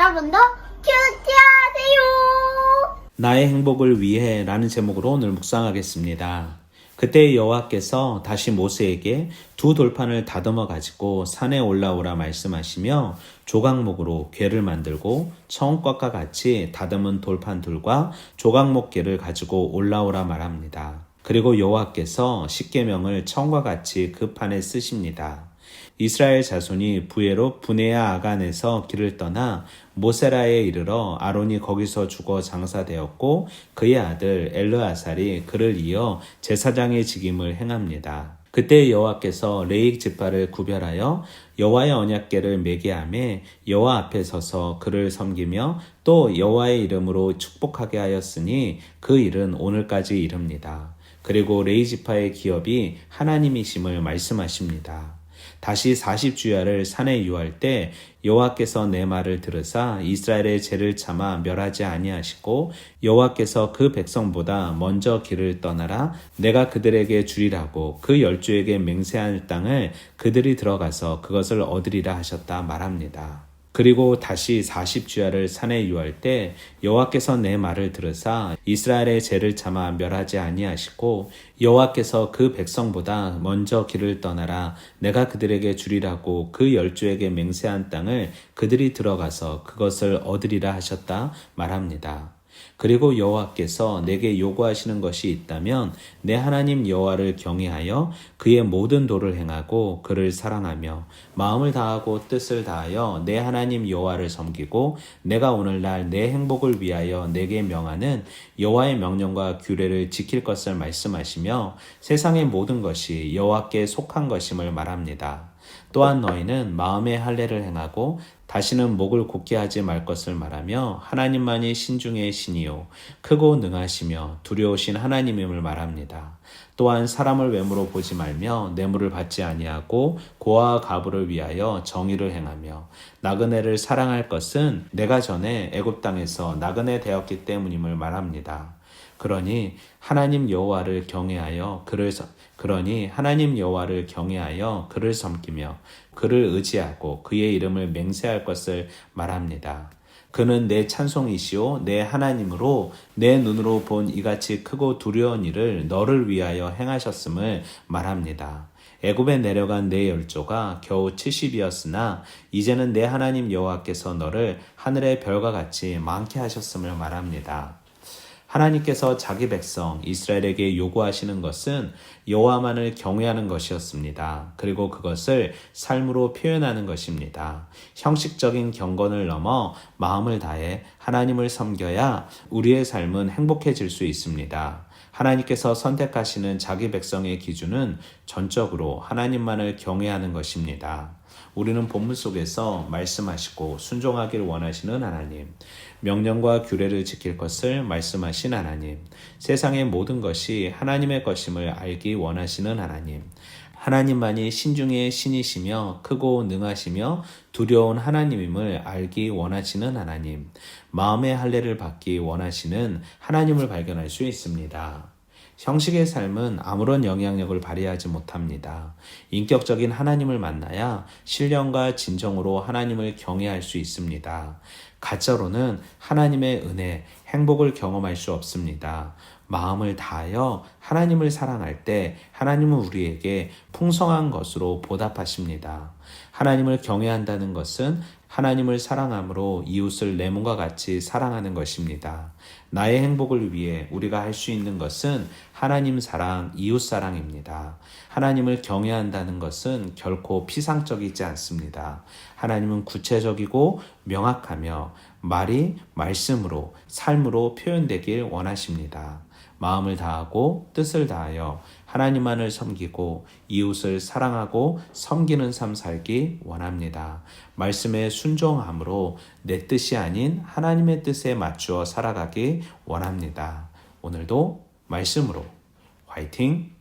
여러분도 큐티하세요. 나의 행복을 위해 라는 제목으로 오늘 묵상하겠습니다. 그때 여호와께서 다시 모세에게 두 돌판을 다듬어 가지고 산에 올라오라 말씀하시며 조각목으로 궤를 만들고 처음것과 같이 다듬은 돌판 둘과 조각목 궤를 가지고 올라오라 말합니다. 그리고 여호와께서 십계명을 처음과 같이 그 판에 쓰십니다. 이스라엘 자손이 부에로 분해야 아간에서 길을 떠나 모세라에 이르러 아론이 거기서 죽어 장사되었고 그의 아들 엘르아살이 그를 이어 제사장의 직임을 행합니다. 그때 여호와께서 레익 지파를 구별하여 여호와의 언약궤를 매게 하매 여호와 앞에 서서 그를 섬기며 또 여호와의 이름으로 축복하게 하였으니 그 일은 오늘까지 이릅니다. 그리고 레이 지파의 기업이 하나님이심을 말씀하십니다. 다시 40주야를 산에 유할 때 여호와께서 내 말을 들으사 이스라엘의 죄를 참아 멸하지 아니하시고 여호와께서 그 백성보다 먼저 길을 떠나라 내가 그들에게 주리라고 그 열주에게 맹세할 땅을 그들이 들어가서 그것을 얻으리라 하셨다 말합니다. 그리고 다시 40주야를 산에 유할 때 여호와께서 내 말을 들으사 이스라엘의 죄를 참아 멸하지 아니하시고 여호와께서 그 백성보다 먼저 길을 떠나라 내가 그들에게 주리라고 그 열주에게 맹세한 땅을 그들이 들어가서 그것을 얻으리라 하셨다 말합니다. 그리고 여호와께서 내게 요구하시는 것이 있다면 내 하나님 여호와를 경외하여 그의 모든 도를 행하고 그를 사랑하며 마음을 다하고 뜻을 다하여 내 하나님 여호와를 섬기고 내가 오늘날 내 행복을 위하여 내게 명하는 여호와의 명령과 규례를 지킬 것을 말씀하시며 세상의 모든 것이 여호와께 속한 것임을 말합니다. 또한 너희는 마음의 할례를 행하고 다시는 목을 곧게 하지 말 것을 말하며 하나님만이 신중의 신이요 크고 능하시며 두려우신 하나님임을 말합니다. 또한 사람을 외모로 보지 말며 뇌물을 받지 아니하고 고아와 가부를 위하여 정의를 행하며 나그네를 사랑할 것은 내가 전에 애굽 땅에서 나그네 되었기 때문임을 말합니다. 그러니 하나님 여호와를 경외하여 그를 섬- 그러니 하나님 여호와를 경외하여 그를 섬기며 그를 의지하고 그의 이름을 맹세할 것을 말합니다. 그는 내 찬송이시오 내 하나님으로 내 눈으로 본 이같이 크고 두려운 일을 너를 위하여 행하셨음을 말합니다. 애굽에 내려간 내 열조가 겨우 70이었으나 이제는 내 하나님 여호와께서 너를 하늘의 별과 같이 많게 하셨음을 말합니다. 하나님께서 자기 백성 이스라엘에게 요구하시는 것은 여호와만을 경외하는 것이었습니다. 그리고 그것을 삶으로 표현하는 것입니다. 형식적인 경건을 넘어 마음을 다해 하나님을 섬겨야 우리의 삶은 행복해질 수 있습니다. 하나님께서 선택하시는 자기 백성의 기준은 전적으로 하나님만을 경외하는 것입니다. 우리는 본문 속에서 말씀하시고 순종하길 원하시는 하나님, 명령과 규례를 지킬 것을 말씀하신 하나님, 세상의 모든 것이 하나님의 것임을 알기 원하시는 하나님, 하나님만이 신중의 신이시며 크고 능하시며 두려운 하나님임을 알기 원하시는 하나님, 마음의 할례를 받기 원하시는 하나님을 발견할 수 있습니다. 형식의 삶은 아무런 영향력을 발휘하지 못합니다. 인격적인 하나님을 만나야 신령과 진정으로 하나님을 경외할 수 있습니다. 가짜로는 하나님의 은혜, 행복을 경험할 수 없습니다. 마음을 다하여 하나님을 사랑할 때 하나님은 우리에게 풍성한 것으로 보답하십니다. 하나님을 경외한다는 것은 하나님을 사랑함으로 이웃을 내 몸과 같이 사랑하는 것입니다. 나의 행복을 위해 우리가 할 수 있는 것은 하나님 사랑, 이웃 사랑입니다. 하나님을 경외한다는 것은 결코 피상적이지 않습니다. 하나님은 구체적이고 명확하며 말이 말씀으로, 삶으로 표현되길 원하십니다. 마음을 다하고 뜻을 다하여 하나님만을 섬기고 이웃을 사랑하고 섬기는 삶 살기 원합니다. 말씀에 순종함으로 내 뜻이 아닌 하나님의 뜻에 맞추어 살아가기 원합니다. 오늘도 말씀으로 화이팅!